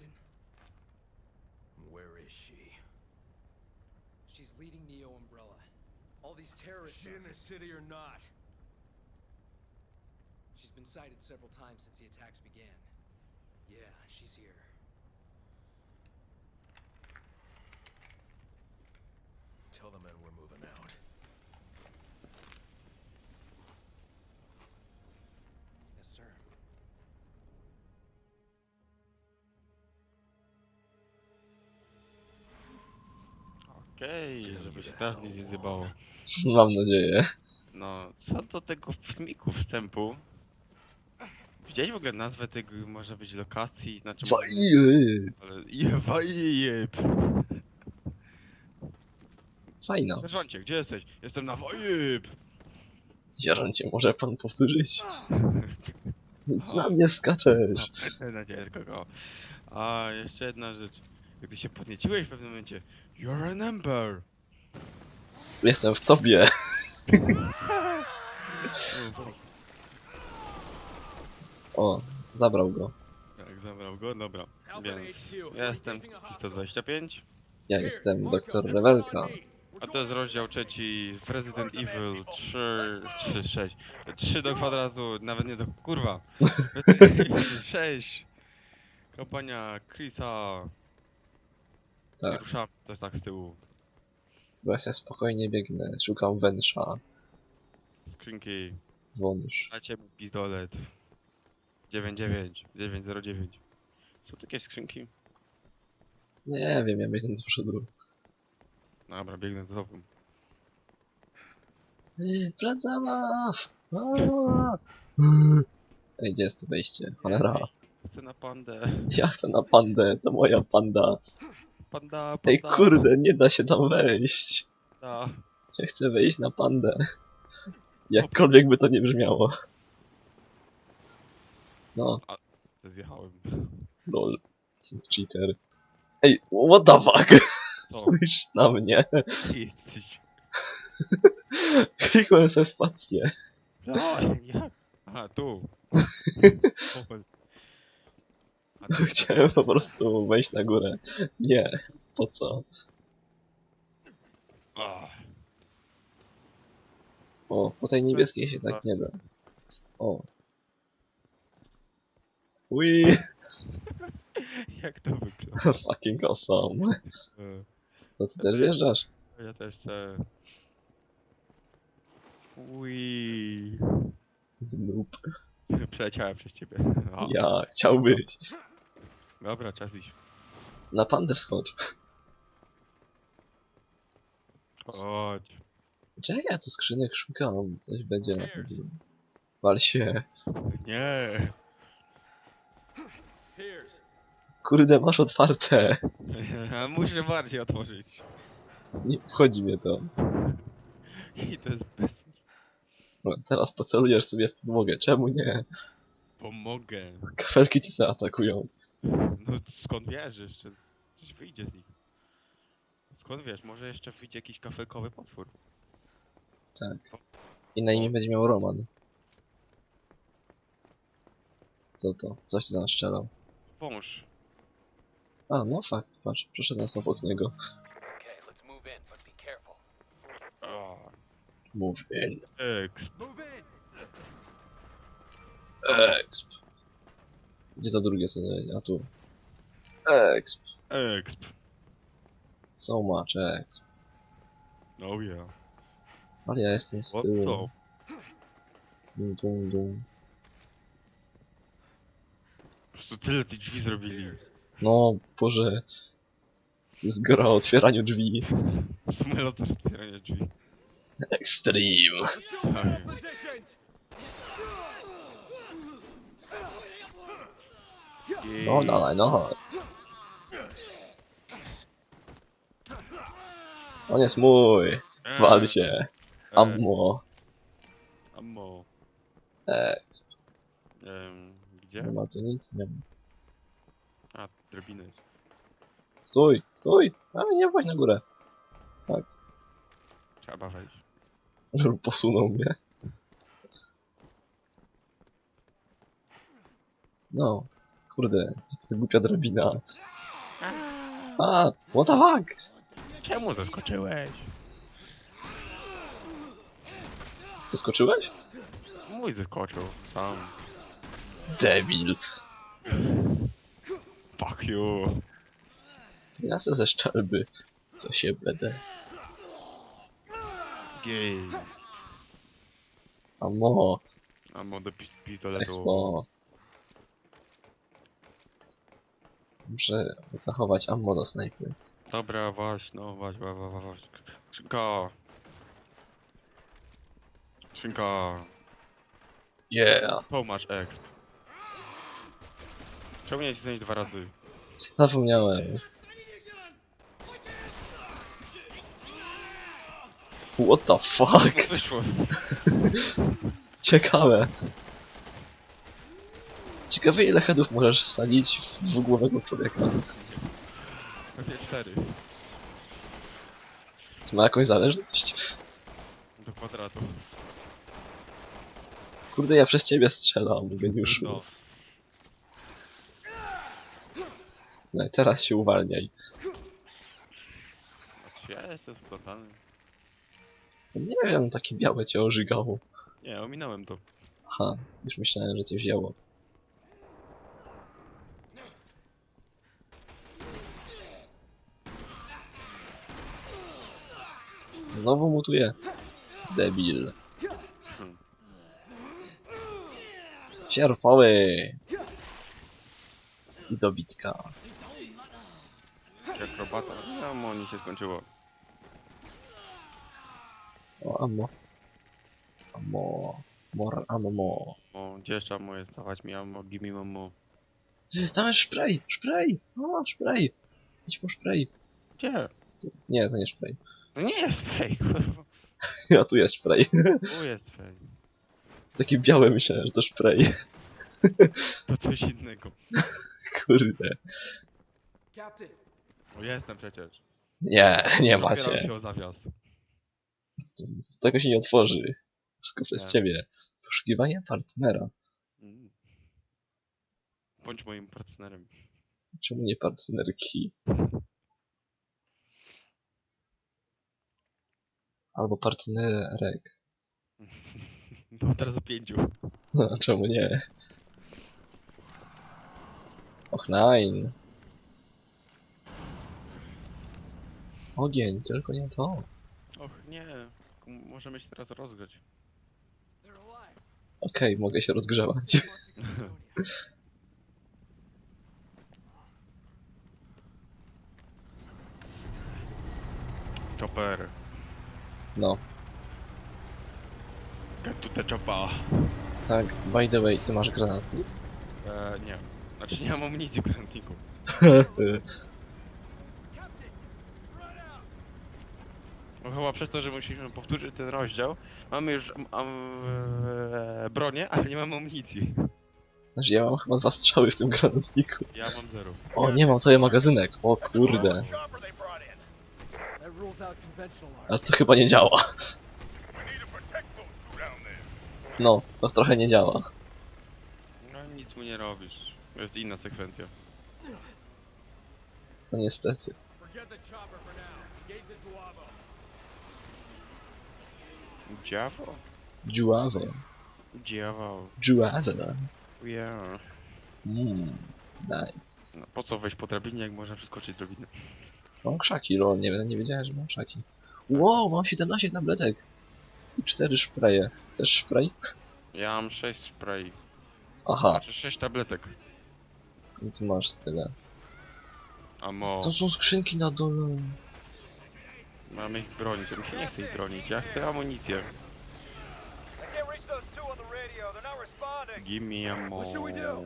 Captain, Where is she? she's leading Neo Umbrella. All these Is terrorists. she are- in the city or not? She's been sighted several times since the attacks began. Yeah, she's here. Tell the men we're moving out. Okej, żeby się teraz nic nie zjebało. Mam nadzieję. No, co do tego filmiku wstępu. Widziałeś w ogóle nazwę tego, może być lokacji, znaczy... Fajnie. Ale... Jeb, Fajna. Sierżancie, gdzie jesteś? Jestem na wojeb! Sierżancie, może pan powtórzyć? Nic na mnie skaczesz. A, jeszcze jedna rzecz. Gdy się podnieciłeś w pewnym momencie. You're an ember! Jestem w tobie. O, zabrał go. Tak, zabrał go, dobra. Więc ja jestem 125, Ja jestem doktor Rewelka. a to jest rozdział trzeci w Resident Evil 3, 3, 6. 3 do kwadratu, nawet nie do... kurwa! 6! Kampania Chrisa. Tak. To jest tak z tyłu. Bo ja sobie spokojnie biegnę. Szukam węsza. Skrzynki. Wąż. Macie pistolet. 99, 909. Są takie skrzynki? Nie wiem, ja biegnę do przodu. Dobra, biegnę z tobą. Yy, Przed zabaw! Aaa! Ej, gdzie jest to wejście? Cholera. Chcę na pandę. Ja chcę na pandę, to moja panda. Panda, panda. Ej, kurde, nie da się tam wejść. Panda. Ja chcę wejść na pandę. Jakkolwiek by to nie brzmiało. No, Zjechałem. lol. Cheater. Ej, what the fuck? Co? Spójrz na mnie. Ty jesteś. Klikłem sobie spację. No, jak? Aha, tu. Chciałem po prostu wejść na górę. Nie. Po co? Ach, O, po tej niebieskiej się tak nie da. O. Ui, Jak to wygląda? fucking awesome. E, To ty też wjeżdżasz? Ja też chcę. Ui. Noob. Przeleciałem przez ciebie. O, Ja, chciałbyś. Dobra, czas iść. Na pandę wskocz. Chodź. Czekaj, ja tu skrzynek szukam. Coś będzie na pewno. Wal się. Nie. Kurde, masz otwarte. Muszę bardziej otworzyć. Nie wchodzi mnie to. I to jest bez... No, teraz pocelujesz sobie w podłogę. Czemu nie? Pomogę. Kafelki cię zaatakują. No skąd wiesz, że jeszcze coś wyjdzie z nich? Skąd wiesz, może jeszcze wyjdzie jakiś kafelkowy potwór? Tak. I na imię będzie miał Roman. Co to? Coś ty tam strzelał. Wąż. A, no fakt, patrz, przeszedłem sobie obok niego. Move in, but be careful. A, Move in. Eks. Move in. Exp. Gdzie to drugie co to jest? A tu. Exp. Exp. So much exp. Oh yeah. Ale ja jestem z What tyłu. to? Dum, dum, dum. Po prostu tyle tych drzwi zrobili. No, Boże. Zgora o otwieraniu drzwi. Smelo też otwieranie drzwi. Extreme. Assume battle positions. Jej. No, dawaj, no. On jest mój. Eee, Wal się. eee, Ammo. Ammo. Exp. Em, gdzie? Nie ma tu nic, nie ma. A, drabina jest. Stój, stój. A, nie wchodź na górę. Trzeba wejść. Żeby posunął mnie. No, kurde, ta głupia drabina? A, what the fuck? Czemu zaskoczyłeś? Zaskoczyłeś? Mój zaskoczył, sam. Debil. Fuck you. Ja se ze szczelby. Co się będę. Gej. Amo, A mo do pis- pistoletu. expo. Muszę zachować ammo do snajpy. Dobra, waś, no waś, waś, waś, waś. Szynka. Szynka. Yeah! To masz exp. Czemu nie ci dwa razy? Zapomniałem. What the fuck? Wyszło. Ciekawe. Ciekawe ile headów możesz wsadzić w dwugłowego człowieka. Pewnie cztery. To ma jakąś zależność? Do kwadratu. Kurde, ja przez ciebie strzelam, geniuszu. No. No i teraz się uwalniaj. Znaczy ja jestem splątany. Nie wiem, takie białe cię ożygało. Nie, ominąłem to. Aha, już myślałem, że cię wzięło. Znowu mutuje. Debil. Sierpowy. I dobitka. Jak robata. No, nie się skończyło. O, ammo. Ammo. Mor, ammo. O, gdzie jeszcze moje stawać mi ammo, give me ammo. Tam jest spray, spray. O, spray. Idź po spray. Gdzie? Nie, to nie spray. To nie jest spray, kurwa. Ja tu jest spray. Tu jest spray. Takie białe myślałem, że to spray. To coś innego. Kurde. Captain, O, jestem przecież. Nie, nie Opieram macie. się o zawias. Tego się nie otworzy. Wszystko przez Nie. ciebie. Poszukiwanie partnera. Mm. Bądź moim partnerem. Czemu nie partnerki? Albo partnerek. No teraz o pięciu. A czemu nie? Och, nein. Ogień, tylko nie to. Och nie. Możemy się teraz rozgrzać. Okej, mogę się rozgrzewać. Chopper. No, the choppa. tak, by the way, ty masz granatnik? E, nie. Znaczy nie mam amunicji w granatniku. No chyba przez to, że musieliśmy powtórzyć ten rozdział, mamy już am, am, e, bronię, ale nie mamy amunicji. Znaczy, ja mam chyba dwa strzały w tym granatniku. Ja mam zero. O, nie mam cały magazynek. O kurde. Ale arms. to chyba nie działa. No, to trochę nie działa. No nic mu nie robisz. To jest inna sekwencja. No niestety. Dziawo? Dziuawę. Dziawo. Dziuawę. Yeah. Mmm, nice. No, po co wejść po drabinie, jak można przeskoczyć drabinę? Mam krzaki, lol, nie, nie wiedziałem, że mam krzaki. Wow, mam 17 tabletek. I 4 szpreje. Też spray? Ja mam 6 spray. Aha, Znaczy 6 tabletek. no to masz tyle. Amo. To są skrzynki na dole. Mamy ich bronić, a mi się nie chce ich bronić. Ja chcę amunicję. I can't reach those two on the radio. They're not responding. Give me ammo. What should we do?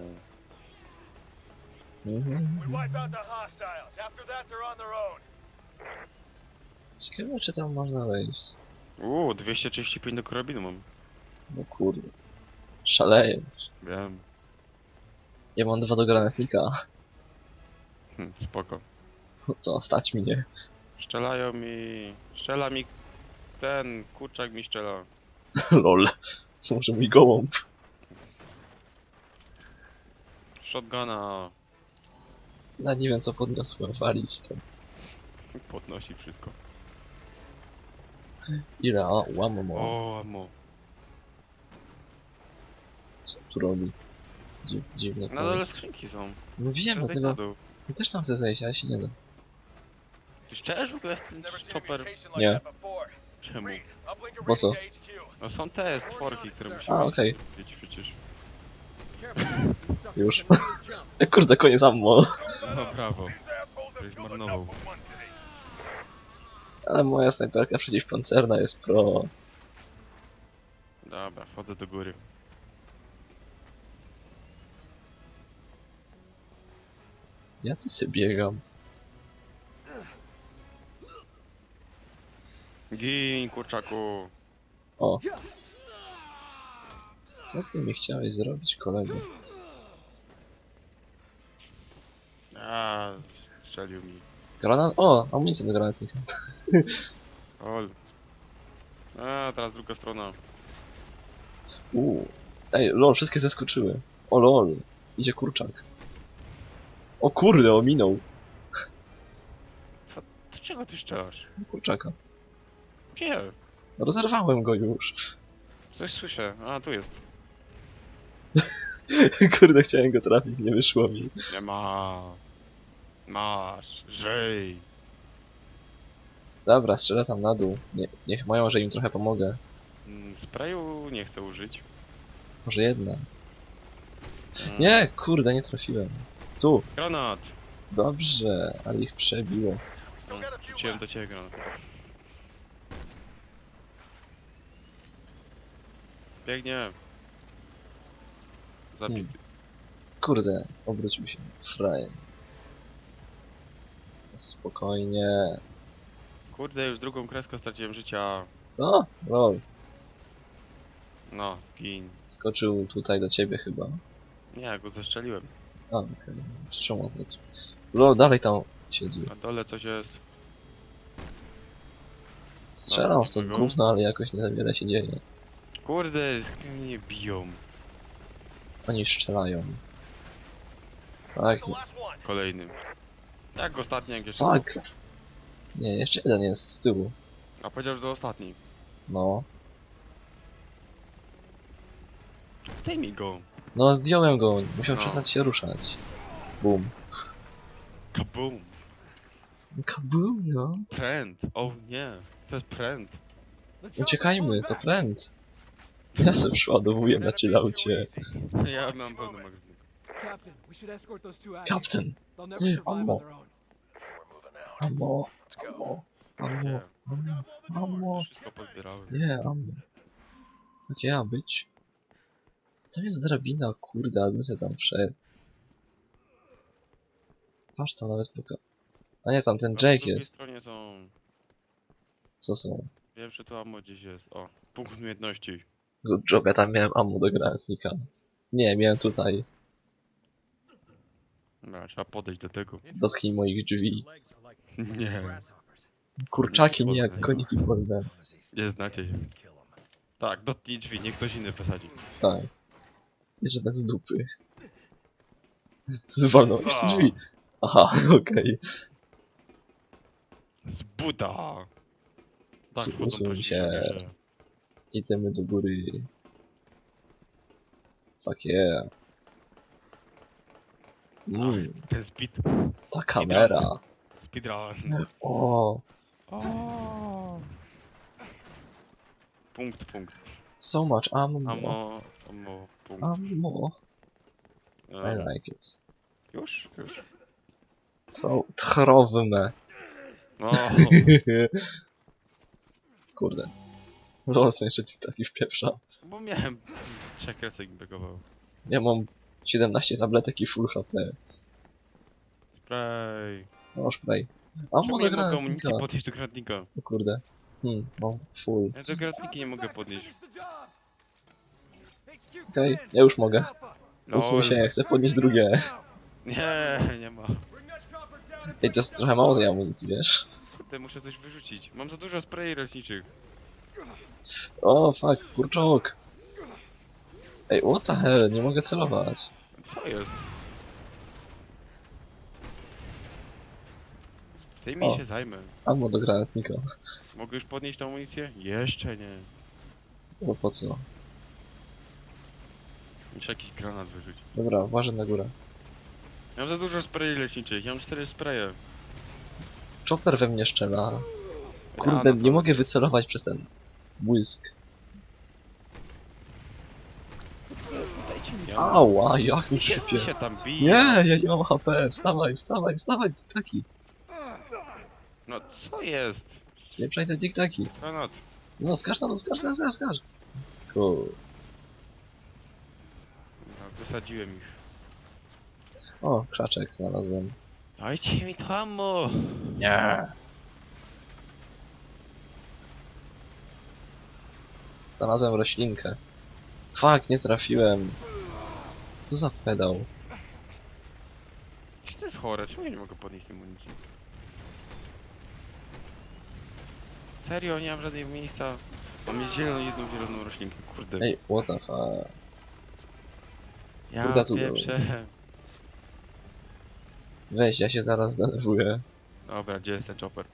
Ciekawe, czy tam można wejść. Uuu, 235 do karabinu mam. No kurde. Szaleję. Wiem. Ja mam dwa do granatnika. Hm, spoko. Co, stać mi nie. Strzelają mi... Strzela mi... ten kurczak mi strzela. Lol. Może mój gołąb. Shotguna. Ja nie wiem co podniosłem, walić tam. Podnosi wszystko. Ile? A, łamo. O, amo. Co tu robi? Dziw, dziwne Na dole skrzynki są. No wiem, na dlatego... dół. Ja też tam chcę zejść, ale się nie da. Szczerze w ogóle ten chopper? Nie. Czemu? Po co? to. No są te stworki, które musimy A, okej. zrobić przecież. Już. kurde, koniec ammo. No brawo. Ktoś zmarnował. Ale moja snajperka przeciwpancerna jest pro. Dobra, wchodzę do góry. Ja tu sobie biegam. Gin, kurczaku. O. Co ty mi chciałeś zrobić, kolego? A, strzelił mi. Granat? O, amunicja do granatnika. Ol. A, teraz druga strona. Uuu. Ej, lol, wszystkie zeskoczyły. O lol. Idzie kurczak. O kurde, ominął. Co, do czego ty strzelasz? Kurczaka. Gdzie? Rozerwałem go już. Coś słyszę. A, tu jest. Kurde, chciałem go trafić, nie wyszło mi. Nie ma. Masz. Żyj. Dobra, strzelę tam na dół. Nie, niech mają, że im trochę pomogę. Mm, Sprayu nie chcę użyć. Może jedna. Mm. Nie, kurde, nie trafiłem. Tu. Granat. Dobrze, ale ich przebiło. Few Rzuciłem do ciebie granat. Biegnie. Zabity. Kurde, obrócił się. Frajer. Spokojnie. Kurde, już drugą kreskę straciłem życia. O, lol. No, zgin. Skoczył tutaj do ciebie chyba. Nie, go zeszczeliłem. A, okej. Z czemu odleciał? Lol, dalej tam siedzi. Na dole coś jest. Strzelam w to gówno, ale jakoś nie za wiele się dzieje. Kurde, mnie nie biją. Oni strzelają. Tak, The last one. Kolejny. Jak ostatni, jak jeszcze. tak. Nie, jeszcze jeden jest z tyłu. A powiedział, że to ostatni. No. Zdejmij go. No, zdjąłem go, musiał No. przestać się ruszać. Boom. Kabum. Kaboom, no. Pręd. O nie. To jest pręd. Uciekajmy, to pręd. Ja sobie przeładowuję na chillaucie. Ja mam pełny magazyn. Captain, we should escort those two out. Captain, They'll never survive on their own. We're moving out. ammo, Let's go. ammo, Nie. ammo, ammo, ammo. Wszystko pozbierałem. Nie, ammo. Gdzie ja być? Tam jest drabina, kurde, ale bym sobie tam wszedł. Patrz tam nawet poka... A nie, tam ten A po Jake drugiej jest. stronie są... Co są? Wiem, że tu ammo gdzieś jest. O, punkt umiejętności. Good job, ja tam miałem ammo do granatnika. Nie, miałem tutaj. Dobra, trzeba podejść do tego. Dotknij moich drzwi. Nie. Kurczaki nie jak koniki polne. Nie znacie się. Tak, dotknij drzwi, niech ktoś inny wysadzi. Tak. Jeszcze tak z dupy. Zwolnąłeś te drzwi. Aha, okej. Z Buda! Tak, Usuń się. Idziemy do góry. Fuck yeah. Mm, Ten speed... ta kamera. Speedrun. O, O. Punkt, punkt. so much ammo. Ammo, ammo, punkt. Ammo. I E, like it. już? Już? Tro trowne. No, Kurde. Lol, to jeszcze ci taki wpieprza. bo miałem kresek mi biegowało. Ja mam 17 tabletek i full HP. Spray. No spray. Ammo Czemu do nie mogę granatnika. amunicji podnieść do granatnika? O kurde. Hmm, mam full. Ja do granatniki nie mogę podnieść. Okej, ja już mogę. Alpha. Usuń się, chcę podnieść drugie. Nie, nie ma. Ej, to jest trochę mało tej amunicji, wiesz? Kurde, muszę coś wyrzucić. Mam za dużo sprayów leśniczych. O, fuck, kurczok. Ej, what the hell, nie mogę celować. Co jest? Tymi O. się zajmę. Ammo do granatnika. Mogę już podnieść tą amunicję? Jeszcze nie. No po co? Muszę jakiś granat wyrzucić. Dobra, uważaj na górę. Ja mam za dużo sprayów leczniczych, ja mam cztery spraye. Chopper we mnie szczela. Kurde, nie mogę wycelować przez ten błysk. Dajcie mi ammo. Ała, jak mi się, tam bije. Nie, ja nie mam HP, wstawaj, wstawaj, wstawaj, tiktaki. No co jest? Nie przejdę tiktaki. Granat. No na to, skacz, skacz, skacz, skacz. Kur... No, wysadziłem ich. O, krzaczek znalazłem. Dajcie mi to ammo! Nie. Znalazłem roślinkę. Fuck, nie trafiłem. Co za pedał? Czy to jest chore? Czemu ja nie mogę podnieść amunicji? Serio, nie mam żadnego miejsca. Mam jest zieloną, jedną zieloną roślinkę, kurde. Ej, what the fuck? ja kurde, tu pieprzę. Weź, ja się zaraz zdenerwuję. Dobra, gdzie jest ten chopper?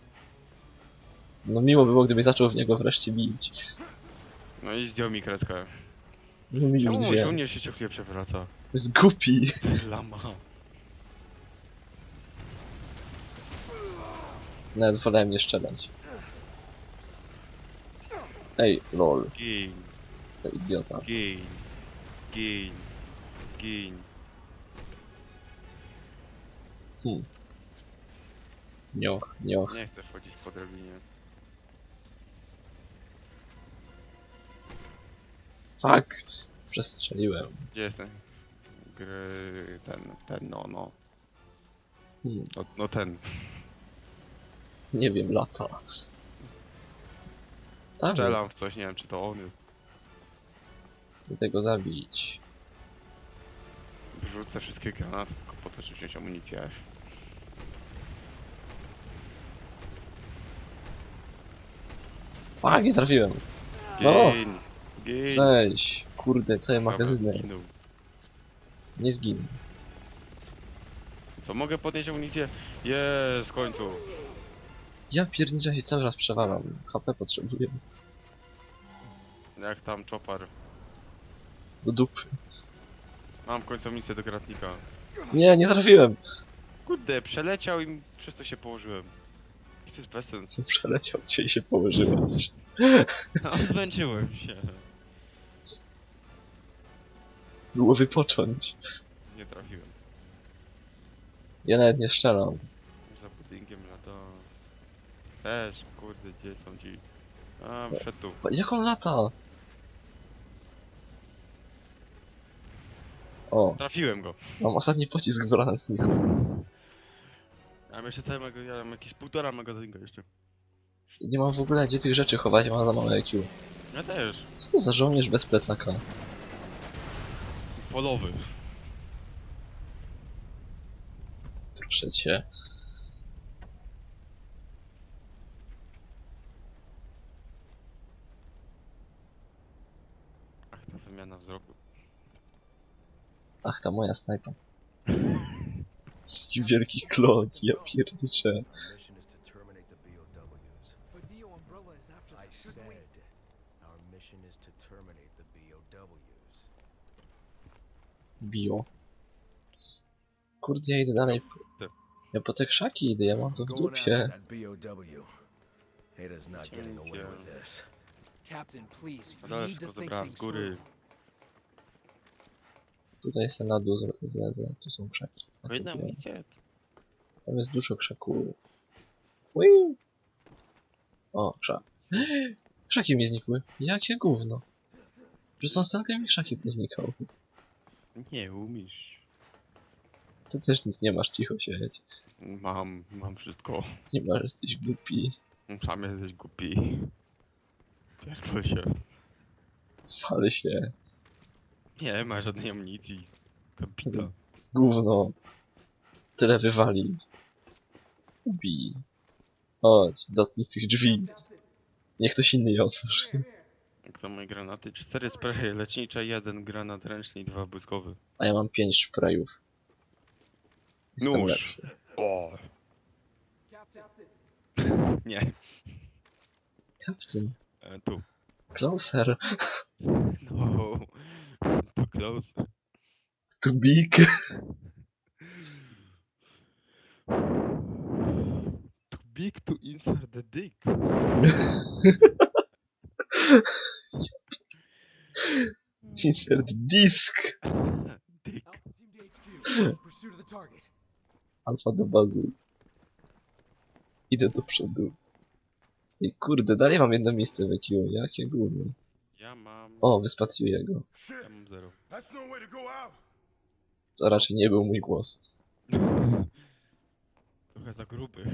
No miło by było, gdyby zaczął w niego wreszcie bić. No i zdjął mi kreskę. No mi już Czemu dwie. on się ciągle przewraca? Jest głupi. Lama. Nawet wolałem nie strzelać. Ej, lol, Gin, to idiota. gin, gin, gin. Hmm. Nioch, nioch. Nie chcę wchodzić po drabinie. Fuck! Przestrzeliłem. Gdzie jest ten? Gry... ten, ten, no, no. Hmm. No, no ten. Nie wiem, lata. Tam Strzelam w coś, nie wiem czy to on jest. Do tego zabić. Wrzucę wszystkie granaty, tylko po to, żeby wziąć amunicję. Fuck, nie trafiłem. No. Gin! Gin! Weź. Kurde, całe Dobra, magazyny. zginął. Nie zgin. Co, mogę podnieść amunicję? Jest, w końcu. Ja pierniczę się cały raz przewalam. HP potrzebuję. Jak tam chopper. Do dupy. Mam w końcu amunicję do granatnika. Nie, nie trafiłem. Kurde, przeleciał i przez to się położyłem. I to jest bez sensu. Przeleciał cię i się położyłeś. A zmęczyłem się. Było wypocząć. Nie trafiłem. Ja nawet nie strzelam. Za budynkiem lata. Też, kurde, gdzie są ci? A, wszedł tu. Jak on lata? O, Trafiłem go. mam ostatni pocisk w granatniku. Ja mam jeszcze cały magazyn, ja mam jakieś półtora magazynka jeszcze. Nie mam w ogóle gdzie tych rzeczy chować, mam za małe IQ. Ja też. Co to za żołnierz bez plecaka? Polowy. Proszę cię. Ach, ta wymiana wzroku. Ach, ta moja snajpa. Wielki klot, ja pierniczę. Kurde, ja idę dalej. Ja po te krzaki idę, ja mam to w dupie. zebrałem z things góry. Tutaj jestem na dół zle- zlezę, tu są krzaki. Tam jest dużo krzaków. O, krzak. Krzaki mi znikły. Jakie gówno. Że są stankę mi krzaki poznikały. Nie umiesz. Ty też nic nie masz, cicho siedź. Mam, mam wszystko. Nie masz, jesteś głupi. Sam jesteś głupi. Pierdol się. Fal się. Nie ma żadnej amunicji. Kapita. Gówno. Tyle wywalić. Ubij. Chodź, dotknij tych drzwi. Niech ktoś inny je otworzy. Jak to moje granaty? Cztery spraye lecznicze, jeden granat ręczny i dwa błyskowy. A ja mam pięć sprayów. Jestem Nóż. lepszy. O! Nie, Captain. e, tu. Closer. No. Too close. Too big. Too big to insert the dick. Insert disk. Dick. Alpha team to HQ. Pursuit of the target. Alfa do bazy. Idę do przodu. I kurde, dalej mam jedno miejsce w EQ. Jakie gówno. Ja mam... O, wyspacjuję go. Ja mam zero. no to raczej nie był mój głos. Trochę za gruby.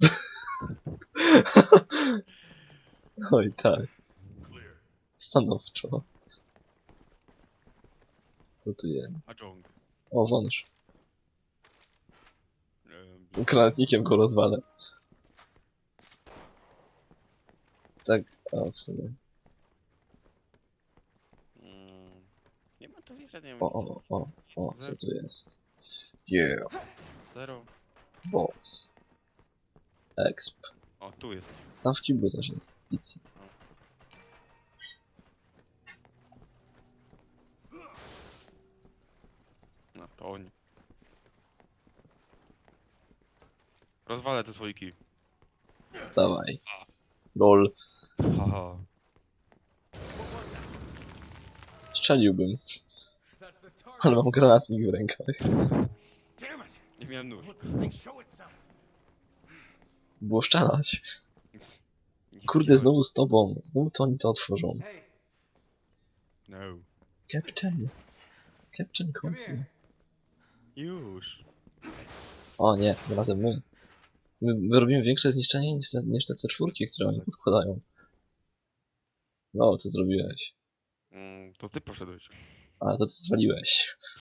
Oj tak, stanowczo. Co tu jest? Ajong. O, wąż. Granatnikiem go rozwalę. Tak, a w sumie. mm, Nie ma tu żadnej O, o, o, o, co tu jest? Yeah, Zero. boss. Exp. O, tu jest. Tam w kiblu też jest. Pizza. No, to oni. Rozwalę te słoiki. Dawaj. Lol. Haha. Strzeliłbym, ale mam granatnik w rękach. Nie miałem nóż. Było szczelać. Kurde, znowu z tobą. Znowu to oni to otworzą. No. Captain. Captain come here. Już. O nie, tym razem my. My, my robimy większe zniszczenie niż te, niż te C4, które oni podkładają. No, co zrobiłeś? Mm, to ty poszedłeś. Ale to ty zwaliłeś.